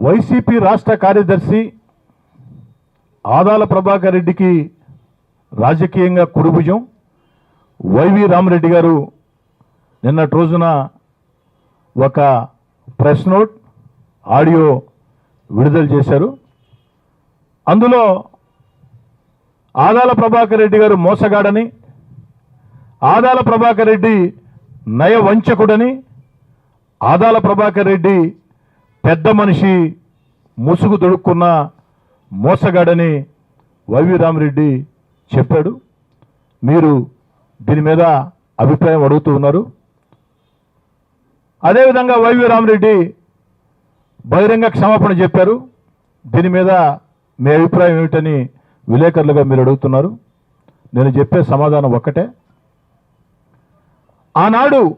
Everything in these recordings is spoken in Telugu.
వైసీపీ రాష్ట్ర కార్యదర్శి ఆదాల ప్రభాకర్ రెడ్డికి రాజకీయంగా కురుభుజం వైవి రామరెడ్డి గారు నిన్నటి రోజున ఒక ప్రెస్ నోట్ ఆడియో విడుదల చేశారు. అందులో ఆదాల ప్రభాకర్ రెడ్డి గారు మోసగాడని ఆదాల ప్రభాకర్ రెడ్డి నయ వంచకుడని ఆదాల ప్రభాకర్ రెడ్డి పెద్ద మనిషి ముసుగు దొడుక్కున్న మోసగాడని వైవి రామరెడ్డి చెప్పాడు. మీరు దీని మీద అభిప్రాయం అడుగుతూ ఉన్నారు. అదేవిధంగా వైవి రామరెడ్డి బహిరంగ క్షమాపణ చెప్పారు. దీని మీద మీ అభిప్రాయం ఏమిటని విలేకరులుగా మీరు అడుగుతున్నారు. నేను చెప్పే సమాధానం ఒక్కటే. ఆనాడు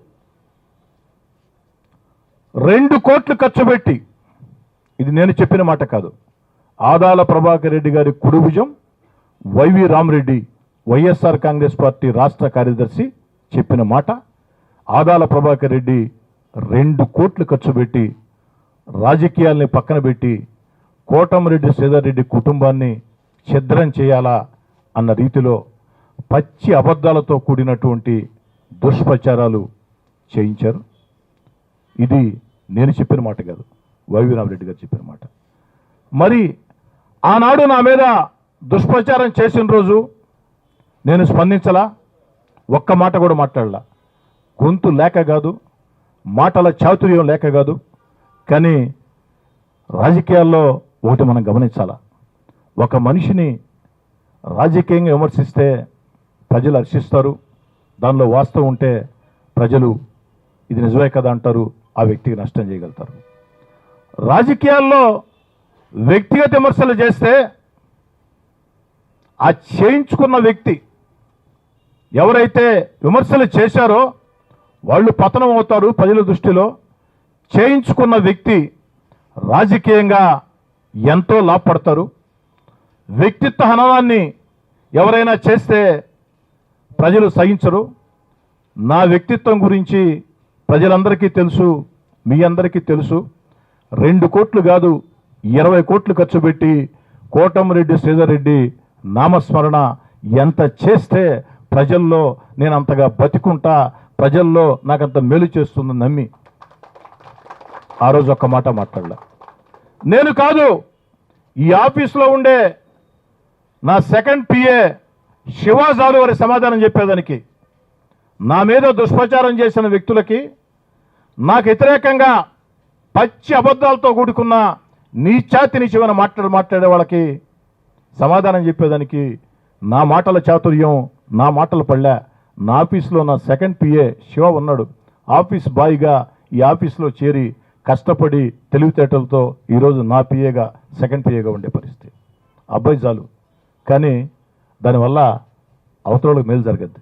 రెండు కోట్లు ఖర్చు పెట్టి. ఇది నేను చెప్పిన మాట కాదు. ఆదాల ప్రభాకర్ రెడ్డి గారి కుడిభుజం Y V Ramareddy YSR Congress party రాష్ట్ర కార్యదర్శి చెప్పిన మాట. ఆదాల ప్రభాకర్ రెడ్డి రెండు కోట్లు ఖర్చు పెట్టి రాజకీయాల్ని పక్కన పెట్టి కోటమిరెడ్డి శ్రీధర్ రెడ్డి కుటుంబాన్ని ఛిద్రం చేయాలా అన్న రీతిలో పచ్చి అబద్ధాలతో కూడినటువంటి దుష్ప్రచారాలు చేయించారు. ఇది నేను చెప్పిన మాట కాదు. వైవి రామరెడ్డి గారు చెప్పిన మాట. మరి ఆనాడు నా మీద దుష్ప్రచారం చేసిన రోజు నేను స్పందించలా? ఒక్క మాట కూడా మాట్లాడలా. గొంతు లేక కాదు మాటల చాతుర్యం లేక కాదు కానీ రాజకీయాల్లో ఒకటి మనం గమనించాలా? ఒక మనిషిని రాజకీయంగా విమర్శిస్తే ప్రజలు హర్షిస్తారు దానిలో వాస్తవం ఉంటే ప్రజలు ఇది నిజమే కదా అంటారు ఆ వ్యక్తికి నష్టం చేయగలుగుతారు. రాజకీయాల్లో వ్యక్తిగత విమర్శలు చేస్తే ఆ చేయించుకున్న వ్యక్తి ఎవరైతే విమర్శలు చేశారో వాళ్ళు పతనం అవుతారు ప్రజల దృష్టిలో. చేయించుకున్న వ్యక్తి రాజకీయంగా ఎంతో లాభపడతారు. వ్యక్తిత్వ హననాన్ని ఎవరైనా చేస్తే ప్రజలు సహించరు. నా వ్యక్తిత్వం గురించి ప్రజలందరికీ తెలుసు మీ అందరికీ తెలుసు రెండు కోట్లు కాదు ఇరవై కోట్లు ఖర్చు పెట్టి కోటమిరెడ్డి శ్రీధర్ రెడ్డి నామస్మరణ ఎంత చేస్తే ప్రజల్లో నేను అంతగా బతికుంటా ప్రజల్లో నాకంత మేలు చేస్తుందని నమ్మి. ఆ రోజు ఒక్క మాట మాట్లాడలే. నేను కాదు ఈ ఆఫీస్లో ఉండే నా సెకండ్ పిఏ శివాజాలు వారి సమాధానం చెప్పేదానికి. నా మీద దుష్ప్రచారం చేసిన వ్యక్తులకి నాకు వ్యతిరేకంగా పచ్చి అబద్ధాలతో కూడుకున్న నీచాతి నిచమైన మాట్లాడు మాట్లాడే వాళ్ళకి సమాధానం చెప్పేదానికి నా మాటల చాతుర్యం నా మాటలు పడలే నా ఆఫీస్లో నా సెకండ్ పిఏ శివ ఉన్నాడు. ఆఫీస్ బాయ్గా ఈ ఆఫీస్లో చేరి కష్టపడి తెలివితేటలతో ఈరోజు నా పిఏగా సెకండ్ పిఏగా ఉండే పరిస్థితి. అబ్బాయి చాలు. కానీ దానివల్ల అవతలకు మేలు జరగద్ది.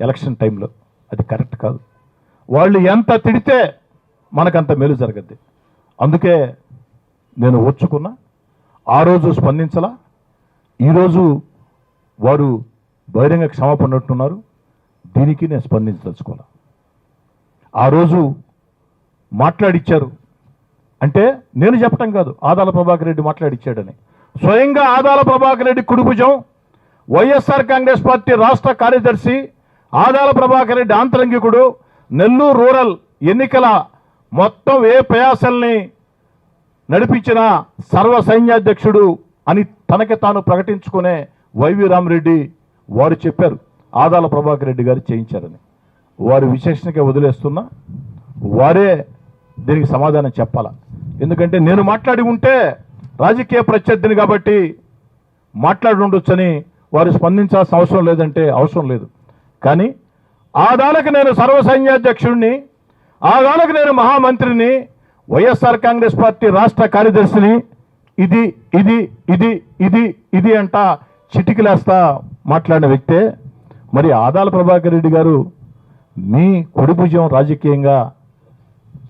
ఎలక్షన్ టైంలో. అది కరెక్ట్ కాదు. వాళ్ళు ఎంత తిడితే మనకంత మేలు జరగద్ది. అందుకే నేను ఓర్చుకున్నా ఆ రోజు స్పందించలా ఈరోజు వారు బహిరంగ క్షమాపణ దీనికి నేను స్పందించదలుచుకోలే. ఆ రోజు మాట్లాడిచ్చారు అంటే నేను చెప్పటం కాదు ఆదాల ప్రభాకర్ రెడ్డి మాట్లాడిచ్చాడని. స్వయంగా ఆదాల ప్రభాకర్ రెడ్డి కుడిభుజం వైఎస్ఆర్ కాంగ్రెస్ పార్టీ రాష్ట్ర కార్యదర్శి ఆదాల ప్రభాకర్ రెడ్డి ఆంతరంగికుడు నెల్లూరు రూరల్ ఎన్నికల మొత్తం ఏ ప్రయాసల్ని నడిపించిన సర్వ సైన్యాధ్యక్షుడు అని తనకి తాను ప్రకటించుకునే వైవి రామరెడ్డి వారు చెప్పారు. ఆదాల ప్రభాకర్ రెడ్డి గారు చేయించారని. వారి విశేషణకే వదిలేస్తున్నా వారే దీనికి సమాధానం చెప్పాల? ఎందుకంటే నేను మాట్లాడి ఉంటే రాజకీయ ప్రత్యర్థిని కాబట్టి మాట్లాడి ఉండొచ్చని వారు స్పందించాల్సిన అవసరం లేదంటే అవసరం లేదు. కానీ ఆదాలకు నేను సర్వసైన్యాధ్యక్షుడిని ఆదాలకు నేను మహామంత్రిని వైఎస్ఆర్ కాంగ్రెస్ పార్టీ రాష్ట్ర కార్యదర్శిని ఇది ఇది ఇది ఇది ఇది అంట చిటికిలేస్తా మాట్లాడిన వ్యక్తే. మరి ఆదాల ప్రభాకర్ రెడ్డి గారు మీ కొడిభుజం రాజకీయంగా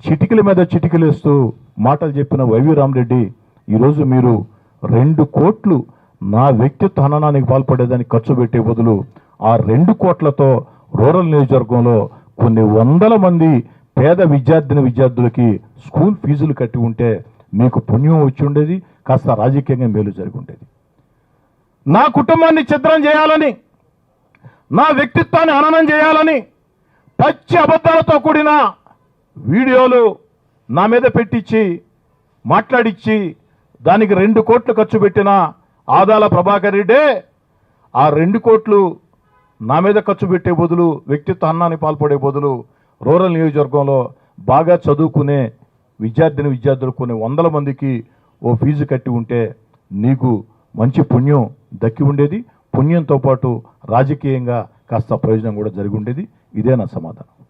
చిటికల మీద చిటికలేస్తూ మాటలు చెప్పిన వైవి రామరెడ్డి ఈరోజు మీరు రెండు కోట్లు నా వ్యక్తిత్వ హననానికి పాల్పడేదానికి ఖర్చు పెట్టే బదులు ఆ రెండు కోట్లతో రూరల్ నియోజకవర్గంలో కొన్ని వందల మంది పేద విద్యార్థిని విద్యార్థులకి స్కూల్ ఫీజులు కట్టి ఉంటే మీకు పుణ్యం వచ్చి ఉండేది కాస్త రాజకీయంగా మేలు జరిగి ఉండేది. నా కుటుంబాన్ని ఛిద్రం చేయాలని నా వ్యక్తిత్వాన్ని హననం చేయాలని పచ్చి అబద్ధాలతో కూడిన వీడియోలు నా మీద పెట్టించి మాట్లాడిచ్చి దానికి రెండు కోట్లు ఖర్చు పెట్టిన ఆదాల ప్రభాకర్ రెడ్డే ఆ రెండు కోట్లు నా మీద ఖర్చు పెట్టే బదులు వ్యక్తిత్వ అన్నాన్ని పాల్పడే బదులు రూరల్ నియోజకవర్గంలో బాగా చదువుకునే విద్యార్థిని విద్యార్థులు కొన్ని వందల మందికి ఓ ఫీజు కట్టి ఉంటే నీకు మంచి పుణ్యం దక్కి ఉండేది. పుణ్యంతో పాటు రాజకీయంగా కాస్త ప్రయోజనం కూడా జరిగి ఉండేది. ఇదే నా సమాధానం.